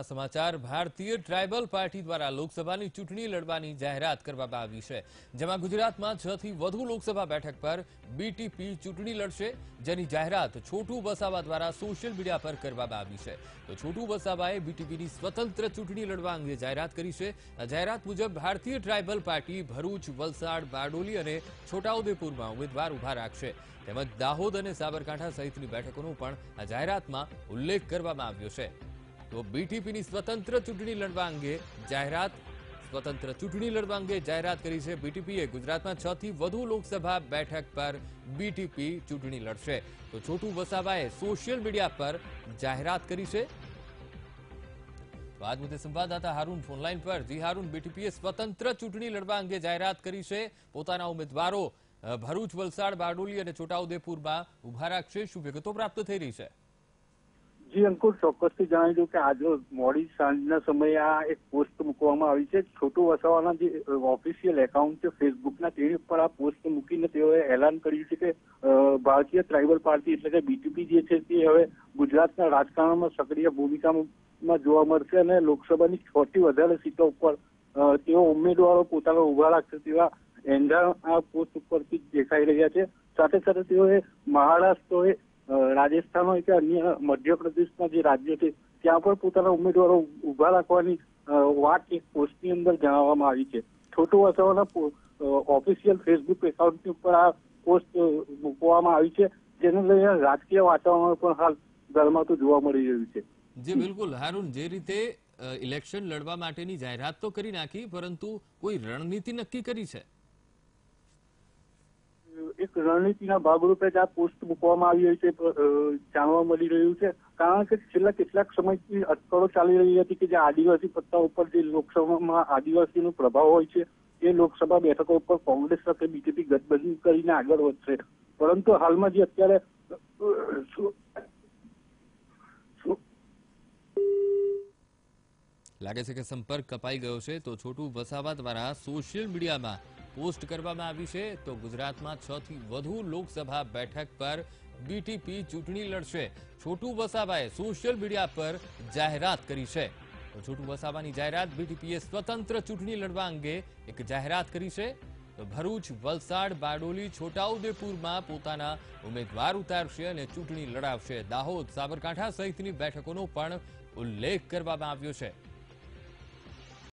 સમાચાર ભારતીય Tribal party દ્વારા લોકસભાની ચૂંટણી લડવાની જાહેરાત કરવામાં આવી છે, જેમાં ગુજરાતમાં છ થી વધુ લોકસભા બેઠક પર બીટીપી ચૂંટણી લડશે, જેની જાહેરાત છોટુ વસાવા દ્વારા સોશિયલ મીડિયા પર કરવામાં આવી છે. તો છોટુ વસાવાએ બીટીપીની સ્વતંત્ર ચૂંટણી લડવા અંગે જાહેરાત કરી છે. આ જાહેરાત મુજબ ભારતીય ટ્રાઇબલ પાર્ટી ભરૂચ, વલસાડ, બારડોલી અને છોટાઉદેપુરમાં ઉમેદવાર ઊભા રાખશે. તેમજ દાહોદ અને સાબરકાંઠા સહિતની બેઠકોનો પણ આ જાહેરાતમાં ઉલ્લેખ કરવામાં આવ્યો છે. તો બીટીપીની સ્વતંત્ર ચૂંટણી લડવા અંગે જાહેરાત, સ્વતંત્ર ચૂંટણી લડવા અંગે જાહેરાત કરી છે બીટીપીએ ગુજરાતમાં છ થી વધુ લોકસભા બેઠક પર બીટીપી ચૂંટણી લડશે. તો છોટુ વસાવાએ સોશિયલ મીડિયા પર જાહેરાત કરી છે. આજ મુદ્દે સંવાદદાતા હારૂન ફોનલાઈન પર. જી હારૂન બીટીપીએ સ્વતંત્ર ચૂંટણી લડવા અંગે જાહેરાત કરી છે. પોતાના ઉમેદવારો ભરૂચ, વલસાડ, બારડોલી અને છોટાઉદેપુરમાં ઊભા રાખશે. શું વિગતો પ્રાપ્ત થઈ રહી છે? જી અંકુર ચોક્કસથી જણાવી દઉં કે આજે મોડી સાંજના સમયે આ એક પોસ્ટ મૂકવામાં આવી છે. છોટુ વસાવાના જે ઓફિશિયલ એકાઉન્ટ છે ફેસબુકના તેની ઉપર આ પોસ્ટ મૂકીને તેઓએ એલાન કર્યું છે કે ભારતીય ટ્રાઇબલ પાર્ટી એટલે કે બીટીપી જે છે તે હવે ગુજરાતના રાજકારણમાં સક્રિય ભૂમિકામાં જોવા મળશે અને લોકસભાની છથી વધારે સીટો ઉપર તેઓ ઉમેદવારો પોતાનો ઊભા રાખશે તેવા એંધા આ પોસ્ટ ઉપરથી દેખાઈ રહ્યા છે. સાથે સાથે તેઓએ મહારાષ્ટ્ર હોય અ, રાજસ્થાન હોય કે અન્ય મધ્યપ્રદેશના જે રાજ્યો છે, ત્યાં પણ પોતાના ઉમેદવારો ઊભા રાખવાની વાત એક પોસ્ટની અંદર જણાવવામાં આવી છે. છોટુ વસાવાના ઓફિશિયલ ફેસબુક એકાઉન્ટની ઉપર આ પોસ્ટ મૂકવામાં આવી છે, જેને લઈને રાજકીય વાતાવરણ પણ હાલ ગરમાતું જોવા મળી રહ્યું છે. જે, બિલકુલ. હારૂન, જે રીતે ઇલેક્શન લડવા માટેની જાહેરાત તો કરી નાખી, પરંતુ કોઈ રણનીતિ નક્કી કરી છે? એક રણનીતિના ભાગરૂપે જ આ પોસ્ટ મૂકવામાં આવી રહી છે જાણવા મળી રહ્યું છે. કારણ કે છેલ્લા કેટલાક સમયથી અટકળો ચાલી રહી હતી કે જે આદિવાસી પત્તા ઉપર જે લોકસભામાં આદિવાસીનો પ્રભાવ હોય છે, એ લોકસભા બેઠકો ઉપર કોંગ્રેસ સાથે બીજેપી ગઠબંધન કરીને આગળ વધશે. પરંતુ હાલમાં જે અત્યારે, લાગે છે કે સંપર્ક કપાઈ ગયો છે, તો છોટું વસાવા દ્વારા સોશિયલ મીડિયામાં પોસ્ટ કરવામાં આવી છે, તો ગુજરાતમાં છ થી વધુ લોકસભા બેઠક પર બીટીપી ચૂંટણી લડશે. છોટુ વસાવાએ સોશિયલ મીડિયા પર જાહેરાત કરી છે. તો છોટુ વસાવાની જાહેરાત બીટીપીએ સ્વતંત્ર ચૂંટણી લડવા અંગે એક જાહેરાત કરી છે. તો ભરૂચ, વલસાડ, બારડોલી, છોટાઉદેપુરમાં પોતાના ઉમેદવાર ઉતારશે અને ચૂંટણી લડાવશે. દાહોદ, સાબરકાંઠા સહિતની બેઠકોનો પણ ઉલ્લેખ કરવામાં આવ્યો છે.